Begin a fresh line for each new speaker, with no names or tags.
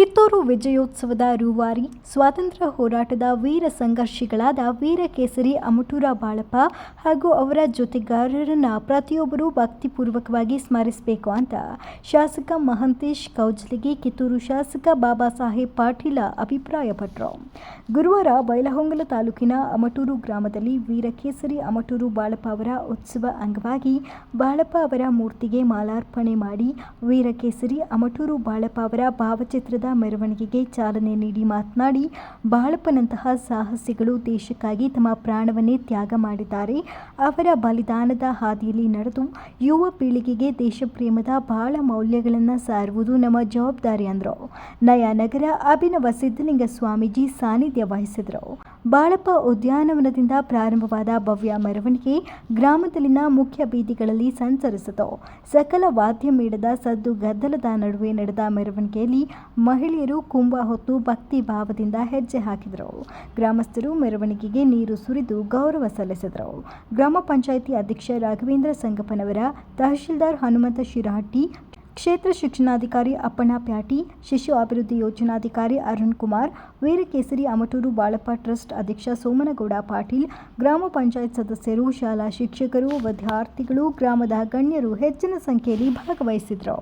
ಕಿತ್ತೂರು ವಿಜಯೋತ್ಸವದ ರೂವಾರಿ, ಸ್ವಾತಂತ್ರ್ಯ ಹೋರಾಟದ ವೀರ ಸಂಘರ್ಷಿಗಳಾದ ವೀರಕೇಸರಿ, ಅಮಟೂರ ಬಾಳಪ್ಪ ಹಾಗೂ ಅವರ ಜೊತೆಗಾರರನ್ನ ಪ್ರತಿಯೊಬ್ಬರೂ ಭಕ್ತಿಪೂರ್ವಕವಾಗಿ ಸ್ಮರಿಸಬೇಕು ಅಂತ ಶಾಸಕ ಮಹಂತೇಶ್ ಕೌಜ್ಲಿಗೆ ಕಿತ್ತೂರು ಶಾಸಕ ಬಾಬಾ ಸಾಹೇಬ್ ಪಾಟೀಲ ಅಭಿಪ್ರಾಯಪಟ್ಟರು ಗುರುವಾರ ಬೈಲಹೊಂಗಲ ತಾಲೂಕಿನ ಅಮಟೂರು ಗ್ರಾಮದಲ್ಲಿ ವೀರಕೇಸರಿ, ಅಮಟೂರು ಬಾಳಪ್ಪ ಅವರ ಉತ್ಸವ ಅಂಗವಾಗಿ ಬಾಳಪ್ಪ ಅವರ ಮೂರ್ತಿಗೆ ಮಾಲಾರ್ಪಣೆ ಮಾಡಿ ವೀರಕೇಸರಿ, ಅಮಟೂರು ಬಾಳಪ್ಪ ಅವರ ಭಾವಚಿತ್ರದ ಮೆರವಣಿಗೆಗೆ ಚಾಲನೆ ನೀಡಿ ಮಾತನಾಡಿ, ಬಾಳಪ್ಪನಂತಹ ಸಾಹಸಿಗಳು ದೇಶಕ್ಕಾಗಿ ತಮ್ಮ ಪ್ರಾಣವನ್ನೇ ತ್ಯಾಗ ಮಾಡಿದ್ದಾರೆ. ಅವರ ಬಲಿದಾನದ ಹಾದಿಯಲ್ಲಿ ನಡೆದು ಯುವ ಪೀಳಿಗೆಗೆ ದೇಶಪ್ರೇಮದ ಬಾಳ ಮೌಲ್ಯಗಳನ್ನು ಸಾರುವುದು ನಮ್ಮ ಜವಾಬ್ದಾರಿ ಅಂದರು. ನಯಾನಗರ ಅಭಿನವ ಸಿದ್ಧಲಿಂಗ ಸ್ವಾಮೀಜಿ ಸಾನ್ನಿಧ್ಯ ವಹಿಸಿದರು. ಬಾಳಪ್ಪ ಉದ್ಯಾನವನದಿಂದ ಪ್ರಾರಂಭವಾದ ಭವ್ಯ ಮೆರವಣಿಗೆ ಗ್ರಾಮದಲ್ಲಿನ ಮುಖ್ಯ ಬೀದಿಗಳಲ್ಲಿ ಸಂಚರಿಸಿತು. ಸಕಲ ವಾದ್ಯ ಮೇಳದ ಸದ್ದು ಗದ್ದಲದ ನಡುವೆ ನಡೆದ ಮೆರವಣಿಗೆಯಲ್ಲಿ ಮಹಿಳೆಯರು ಕುಂಭ ಹೊತ್ತು ಭಕ್ತಿ ಭಾವದಿಂದ ಹೆಜ್ಜೆ ಹಾಕಿದರು. ಗ್ರಾಮಸ್ಥರು ಮೆರವಣಿಗೆಗೆ ನೀರು ಸುರಿದು ಗೌರವ ಸಲ್ಲಿಸಿದರು. ಗ್ರಾಮ ಪಂಚಾಯಿತಿ ಅಧ್ಯಕ್ಷ ರಾಘವೇಂದ್ರ ಸಂಗಪ್ಪನವರ ತಹಶೀಲ್ದಾರ್ ಹನುಮಂತ ಶಿರಹಟ್ಟಿ, ಕ್ಷೇತ್ರ ಶಿಕ್ಷಣಾಧಿಕಾರಿ ಅಪ್ಪಣ್ಣ ಪ್ಯಾಟಿ, ಶಿಶು ಅಭಿವೃದ್ಧಿ ಯೋಜನಾಧಿಕಾರಿ ಅರುಣ್ ಕುಮಾರ್, ವೀರಕೇಸರಿ ಅಮಟೂರು ಬಾಳಪ್ಪ ಟ್ರಸ್ಟ್ ಅಧ್ಯಕ್ಷ ಸೋಮನಗೌಡ ಪಾಟೀಲ್, ಗ್ರಾಮ ಪಂಚಾಯತ್ ಸದಸ್ಯರು, ಶಾಲಾ ಶಿಕ್ಷಕರು, ವಿದ್ಯಾರ್ಥಿಗಳು, ಗ್ರಾಮದ ಗಣ್ಯರು ಹೆಚ್ಚಿನ ಸಂಖ್ಯೆಯಲ್ಲಿ ಭಾಗವಹಿಸಿದರು